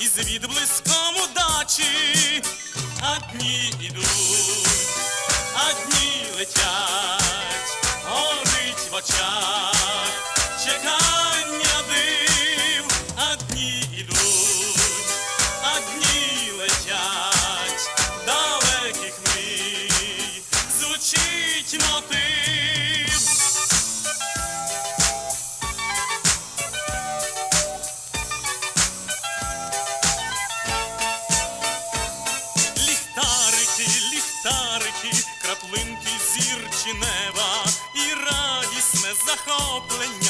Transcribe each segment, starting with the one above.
із відблиском удачі, а дні ідуть, а дні летять, горить в очах. bubbling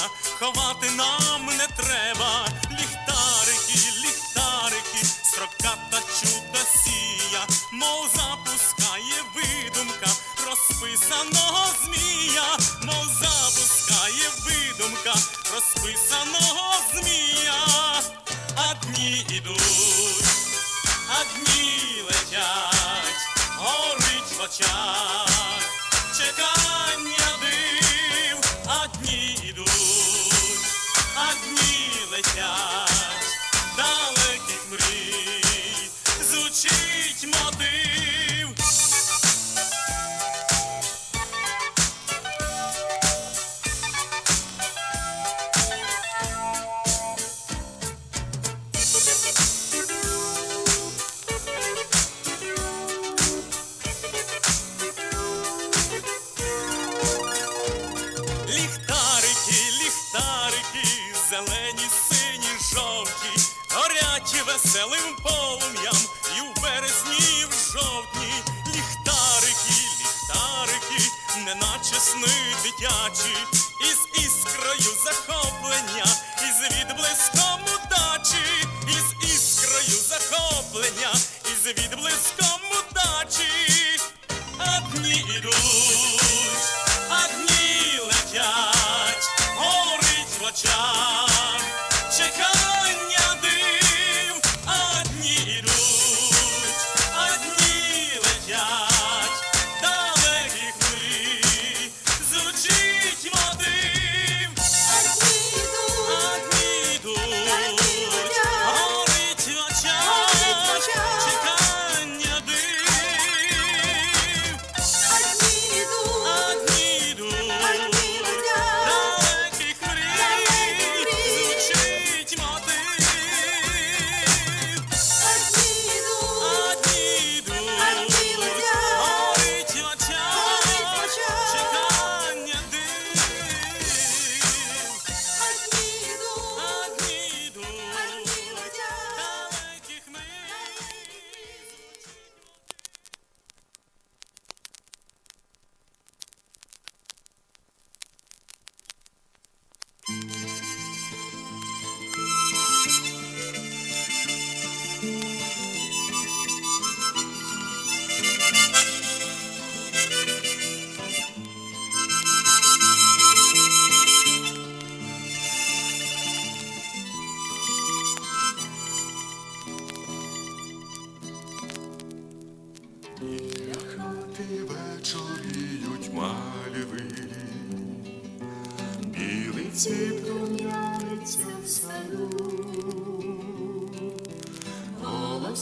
дитячі, із іскрою захоплення, із відблиском удачі, із іскрою захоплення, із відблиском.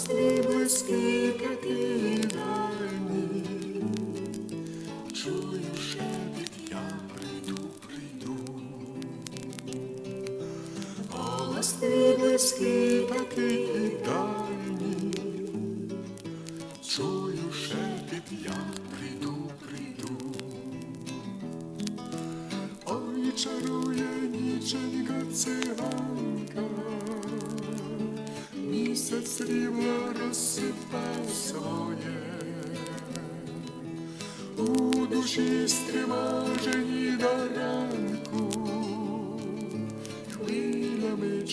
Слід блискітки.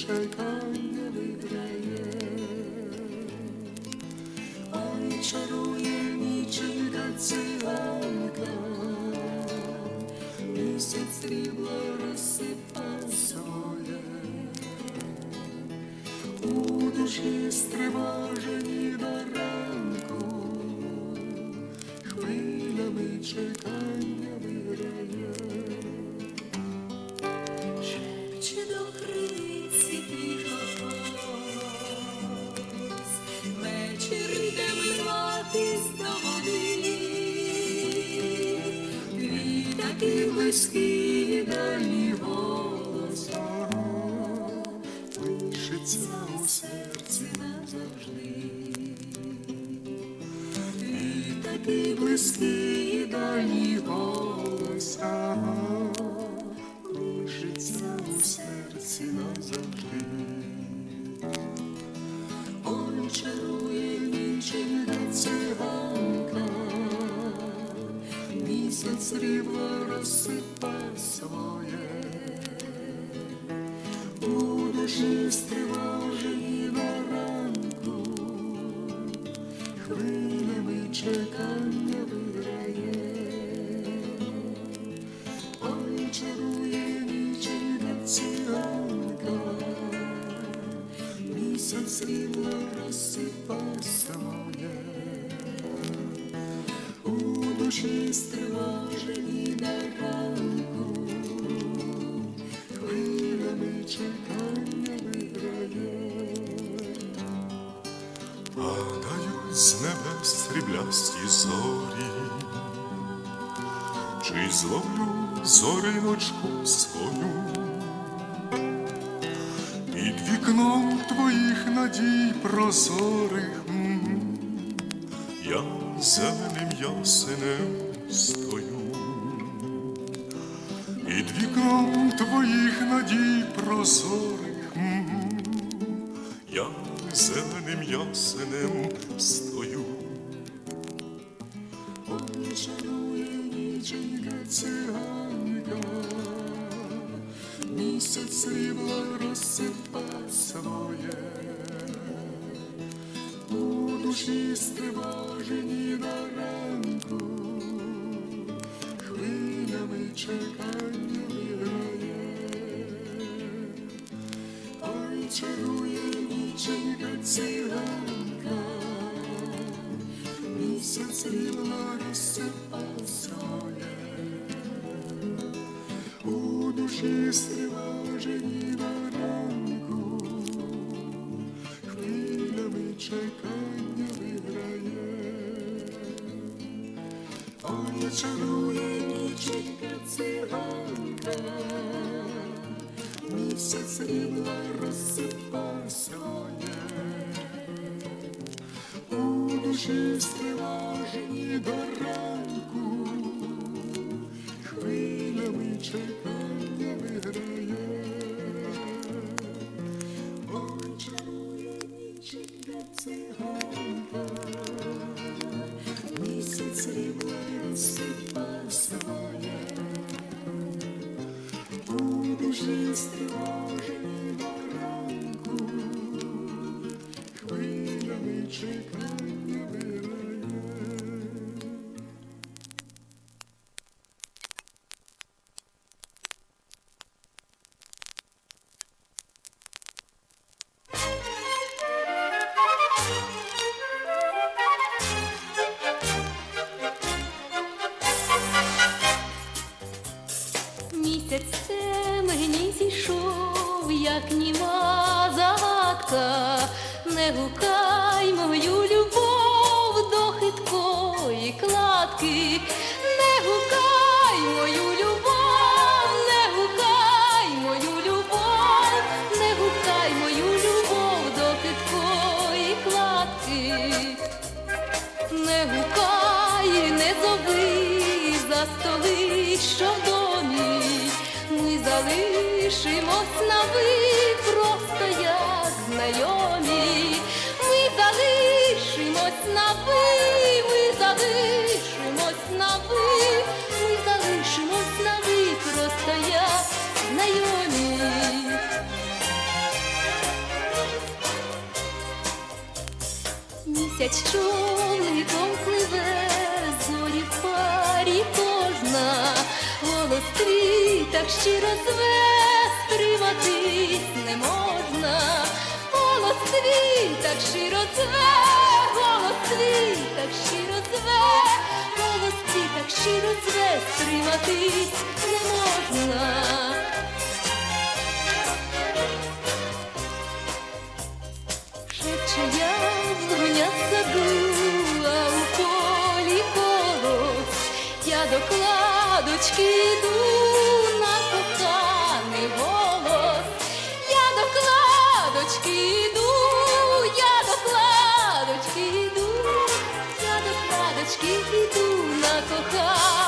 shake on. Дальній Падають з небес сріблясті зорі, чи зловлю зориночку свою, під вікном твоїх надій прозорих, я зеленим ясенем стою, під вікном твоїх надій прозорих. Ясенем стою. Ой, шанує ніченька циганка, місяць срібло розсипа своє. У душі стривожені до ранку, хвилями чекання виграє. Ой, чарує ніченька циганка, місяць рівно розсипа своє. У душі стривожені до ранку, хвилями чекання виграє. Ой, чарує ніченька циганка, місяць рівно розсипа своє. Душі стривожені до ранку, хвилями чекання виграє. Ой, чарує ніченька циганка, місяць рівно своє. У душі стривожені Човником пливе, зорі в парі кожна, голос твій так щиро зве, стриматись не можна. Голос твій так щиро зве, голос твій так щиро зве, голос твій так щиро зве, стриматись не можна. В забула у полі голос, я до кладочки йду на коханий голос, я до кладочки йду, я до кладочки я до кладочки на коханий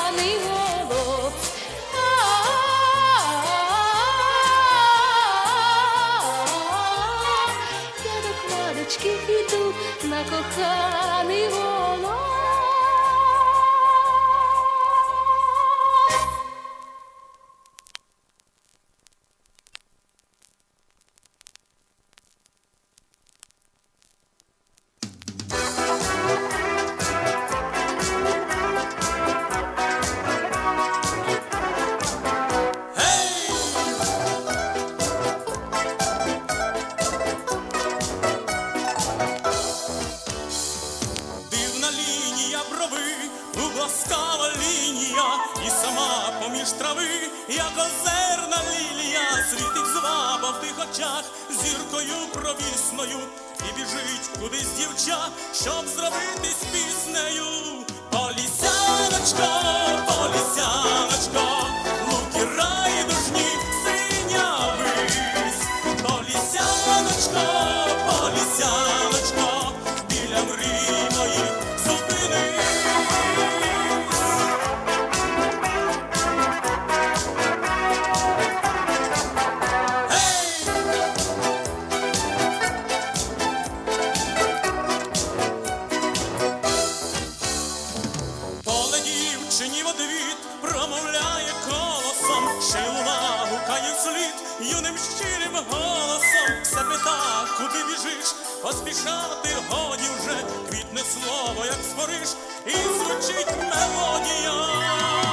юним щирим голосом. Все пита, куди біжиш, поспішати годі вже, квітне слово, як спориш, і звучить мелодія.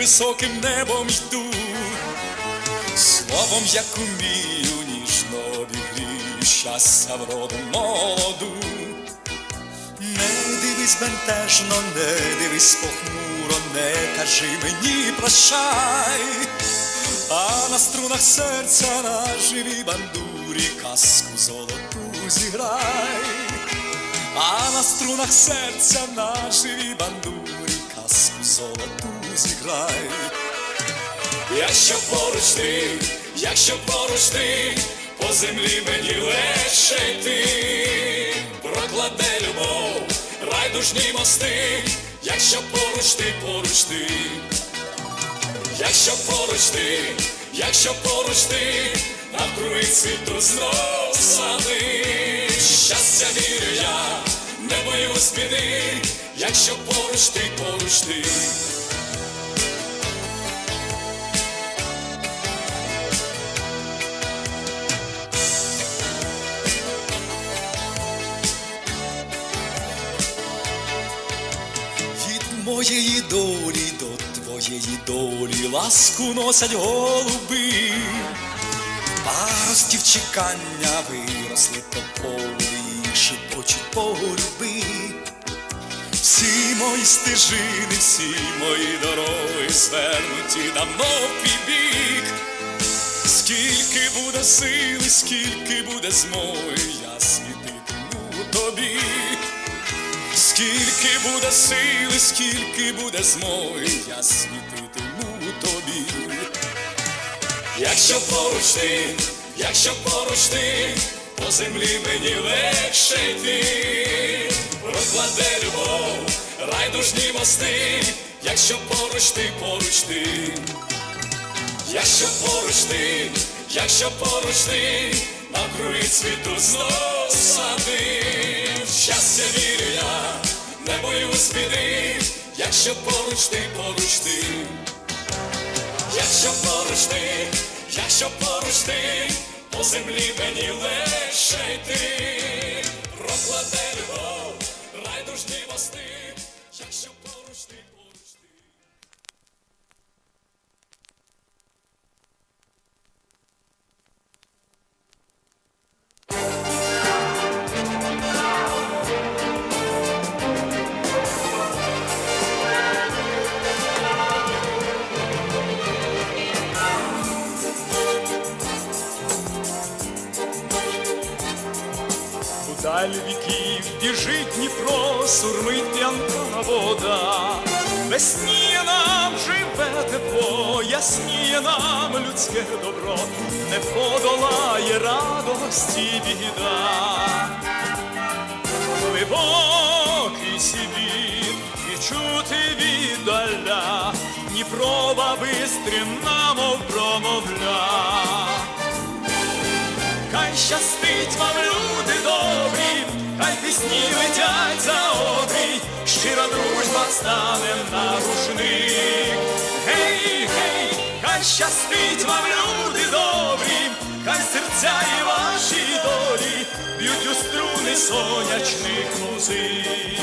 Високим небом йду, словом, як умію, ніжно обігрію щастя вроду молоду. Не дивись бентежно, не дивись похмуро, не кажи мені прощай, а на струнах серця на живій бандурі казку золоту зіграй. А на струнах серця на живій бандурі казку золоту зіграй. Якщо поруч ти, якщо поруч ти, по землі мені легше йти, прокладе любов, райдужні мости, якщо поруч ти, поруч ти, якщо поруч ти, якщо поруч ти, навкруги світу знов сади, щастя вірю я, не боюсь біди, якщо поруч ти, поруч ти. Моєї долі до твоєї долі ласку носять голуби, паростів чекання виросли тополі, шепочуть полюби. Всі мої стежини, всі мої дороги звернуті давно в бік. Скільки буде сили, скільки буде змоги, я світитиму тобі. Скільки буде сили, скільки буде змоги, я світитиму тобі. Якщо поруч ти, якщо поруч ти, по землі мені легше йти, прокладе любов, райдужні мости, якщо поруч ти, поруч ти, якщо поруч ти, якщо поруч ти, навкруги світу знов сади, щастя вірю я, не боюсь біди, якщо поруч ти, поруч ти. Якщо поруч ти, якщо поруч ти, по землі мені легше йти, прокладе любов, райдужні мости, біда. Глибокий Сибір і чути віддаля, Дніпрова бистрина, мов промовля. Хай щастить вам, люди добрі, хай пісні летять за обрій, щира дружба стане на рушник. Гей, гей, хай щастить вам, люди добрі, хай серця і ваші долі б'ють у струни сонячних музик.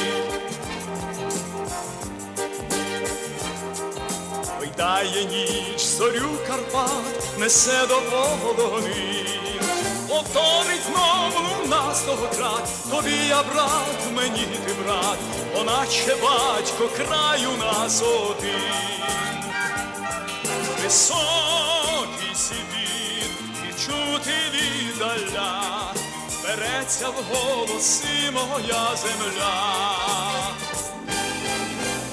Вийдає ніч, зорю Карпат, несе до полонин. Повторить знову луна стогократ, тобі я брат, мені ти брат, оначе батько краю нас один. Сибір віддаля, береться в голоси моя земля.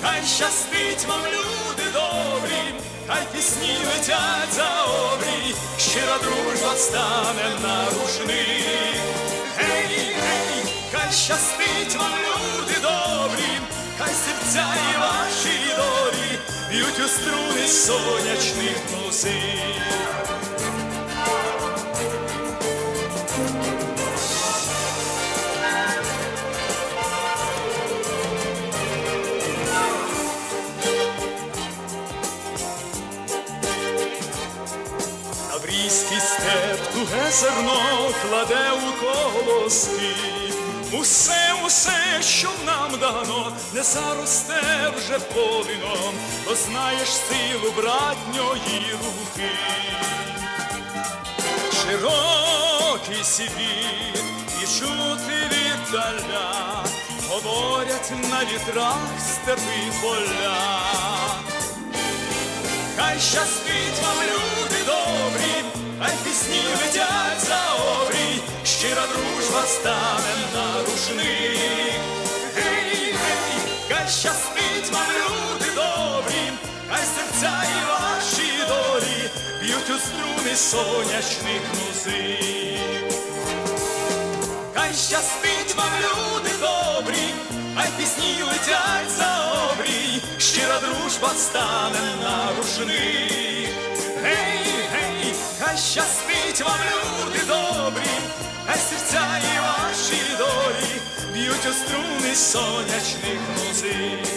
Хай щастить вам, люди добрі, хай пісні летять за обрій, щира дружба стане на. Гей, гей, хай щастить вам, люди добрі, хай серця і ваші долі б'ють у струни сонячних музик. Зерно кладе у колоски. Усе, усе, що нам дано, не заросте вже полином, бо знаєш силу братньої руки. Широкий Сибір і чути віддаля, говорять на вітрах степи поля. Хай щастить вам, люди хай пісні летять за обрій, щира дружба стане на рушник. Гей, гей, хай щастить вам, люди добрі, хай серця і ваші долі б'ють у струни сонячних музик. Хай щастить вам, люди добрі, хай пісні летять за обрій, щира дружба стане на рушник. Хай щастить вам, люди добрі, хай серця і ваші долі б'ють у струни сонячних музик.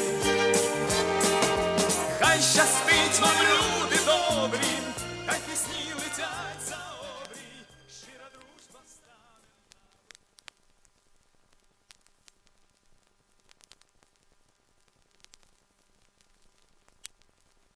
Хай щастить вам, люди добрі,